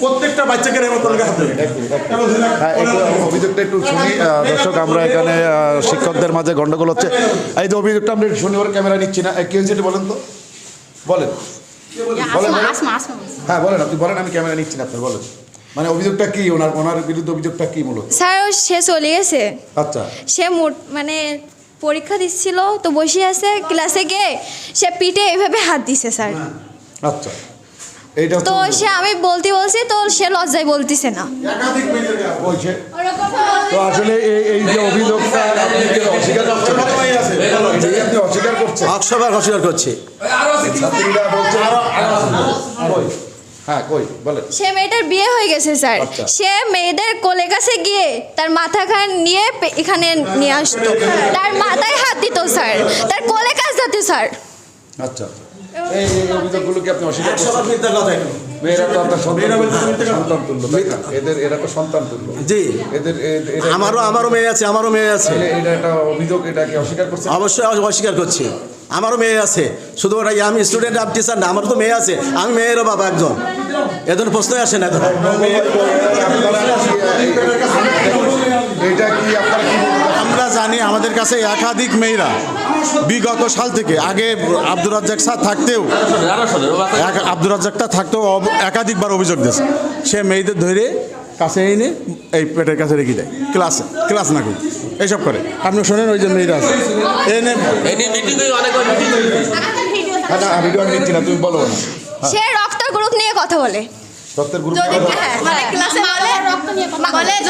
প্রত্যেকটা বাচ্চাকে হ্যাঁ একটু অভিযোগটা একটু শুনি। দর্শক আমরা এখানে শিক্ষকদের মাঝে গন্ডগোল হচ্ছে। এই যে অভিযোগটা আমরা শনিবার ক্যামেরা নিচ্ছি না। এ, কি হয়েছে বলেন তো। বলেন। হ্যাঁ বলেন আপনি বলেন আমি ক্যামেরা নিচ্ছি না আপনি বলেন। মানে অভিযোগটা কি? ওনার ওনার বিরুদ্ধে অভিযোগটা কি মূলত? স্যার সে চলে গেছে। আচ্ছা। সে মোট মানে পরীক্ষা দিচ্ছিল তো বসে আছে ক্লাসে গিয়ে। সে পিঠে এইভাবে হাত দিছে স্যার। আচ্ছা। তো সে আমি বলতে বলছি তো সে লজ্জায় বলতেছে না। বলছে। তো আসলে এই এই যে অভিযোগটা আপনি কি অস্বীকার করছেন অস্বীকার করছেন। অস্বীকার করছে। হ্যাঁ কই? বলেন। সে মেয়েটার বিয়ে হয়ে গেছে স্যার। আচ্ছা। সে মেয়েদের কোলে কাছে গিয়ে তার মাথা খান নিয়ে এখানে নিয়ে আসতো। তার মাথায় হাত দিত স্যার। তার কোলে কাজ দিত স্যার। আচ্ছা। এই অভিযোগগুলো কি আপনি অস্বীকার? এদের এরা তো সন্তান তুল্য। জি। এদের আমারও আমারও মেয়ে আছে আমারও মেয়ে আছে। এটা একটা অভিযোগ এটা কি অস্বীকার করছেন? অবশ্যই আমি অস্বীকার করছি। আমারও মেয়ে আছে। শুধু ওটা আমি স্টুডেন্ট আমি টিচার না আমারও তো মেয়ে আছে। আমি মেয়েরও বাবা একজন। এদের প্রশ্নই আসে না এখন কাছে একাধিক মেয়েরা বিগত সাল থেকে আগে আব্দুর রাজ্জাক স্যার থাকতেও আব্দুর রাজ্জাকটা থাকতেও একাধিকবার অভিযোগ দিয়েছে। সে মেয়েদের ধরে কাছে এনে এই পেটের কাছে রেখে দেয়। ক্লাসে ক্লাস না করি এইসব করে। আপনি শোনেন ওই যে মেয়েরা আছে। এনে হ্যাঁ না ভিডিও আমি নিচ্ছি না তুমি বলো না। সে গ্রুপ নিয়ে কথা বলে। হ্যাঁ,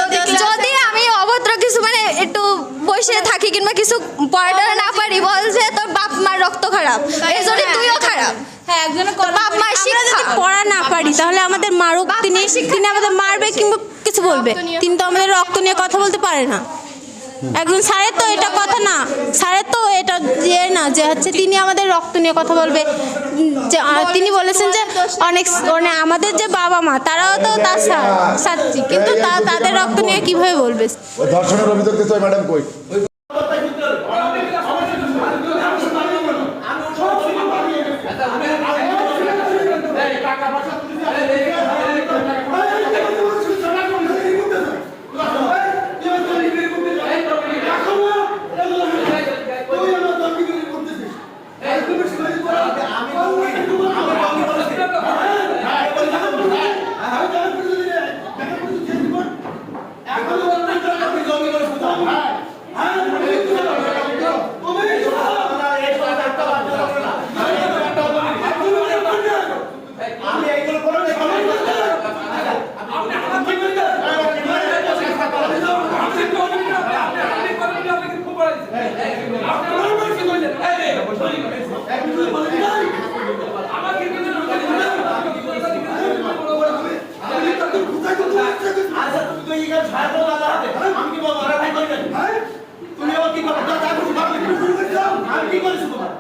যদি আমি অভদ্র কিছু মানে একটু বসে থাকি কিংবা কিছু পড়াটা না পারি বল যে তোর বাপ মার রক্ত খারাপ। এই জন্য তুইও খারাপ। হ্যাঁ একজনের বাপ মার শিক্ষা। পড়া না পারি তাহলে আমাদের মারুক তিনি তিনি আমাদের মারবে কিংবা কিছু বলবে। তিনি তো আমাদের রক্ত নিয়ে কথা বলতে পারে না। একজন স্যারের তো এটা কথা না, স্যারের তো এটা ইয়ে না যে হচ্ছে তিনি আমাদের রক্ত নিয়ে কথা বলবে। যে তিনি বলেছেন যে অনেক মানে আমাদের যে বাবা মা, তারাও তো তার ছাত্রী কিন্তু তাদের রক্ত নিয়ে কীভাবে বলবে? অভিযোগ ম্যাডাম কই? নিজের ছায়া তো দাদা হাতে। হ্যাঁ? আমি কি বলব আরে ভাই করি তুমি আবার কি করো? যা যা খুশি করো আমি কি করেছি তোমার?